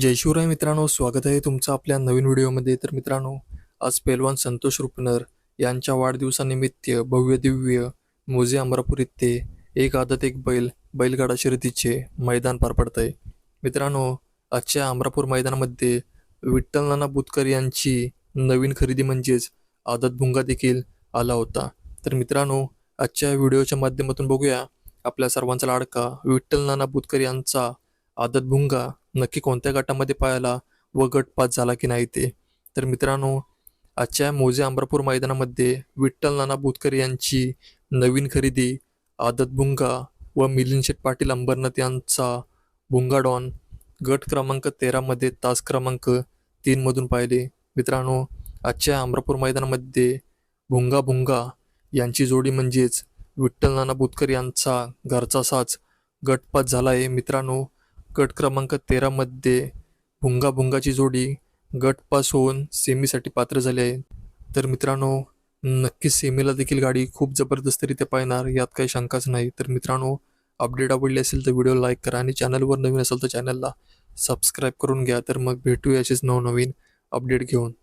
जय शिवराय मित्रांनो स्वागत आहे तुमचं आपल्या नवीन व्हिडिओमध्ये. तर मित्रांनो आज पेलवान संतोष रुपनर यांच्या वाढदिवसानिमित्त भव्य दिव्य मोजे अमरापूर इथे एक आदत एक बैल बैलगाडा शर्यतीचे मैदान पार पडत आहे मित्रांनो आजच्या अमरापूर मैदानामध्ये विठ्ठल नाना बुतकर यांची नवीन खरेदी म्हणजेच आदत भुंगा देखील आला होता. तर मित्रांनो आजच्या व्हिडिओच्या माध्यमातून बघूया आपल्या सर्वांचा लाडका विठ्ठल नाना बुतकर यांचा आदत भुंगा नक्की कोणत्या गटामध्ये पाहायला व गट पास झाला की नाही ते. तर मित्रांनो आजच्या मोजे अमरापूर मैदानामध्ये विठ्ठल नाना बुतकर यांची नवीन खरेदी आदत भुंगा व मिलिंद शेठ पाटील अंबरनाथ यांचा भुंगा डॉन गट क्रमांक तेरामध्ये तास क्रमांक तीनमधून पाहिले. मित्रांनो आजच्या अमरापूर मैदानामध्ये भुंगा भुंगा यांची जोडी म्हणजेच विठ्ठल नाना बुतकर यांचा घरचा साच गटपात झाला आहे. मित्रांनो गट क्रमांक तेरामध्ये भुंगा भुंगाची जोडी गट पास होऊन सेमीसाठी पात्र झाले आहे तर मित्रांनो नक्कीच सेमीला देखील गाडी खूप जबरदस्तरित्या पाहणार यात काही शंकाच नाही. तर मित्रांनो अपडेट आवडली असेल तर व्हिडिओ लाईक करा आणि चॅनलवर नवीन असेल तर चॅनलला सबस्क्राईब करून घ्या. तर मग भेटू याचेच नवनवीन अपडेट घेऊन.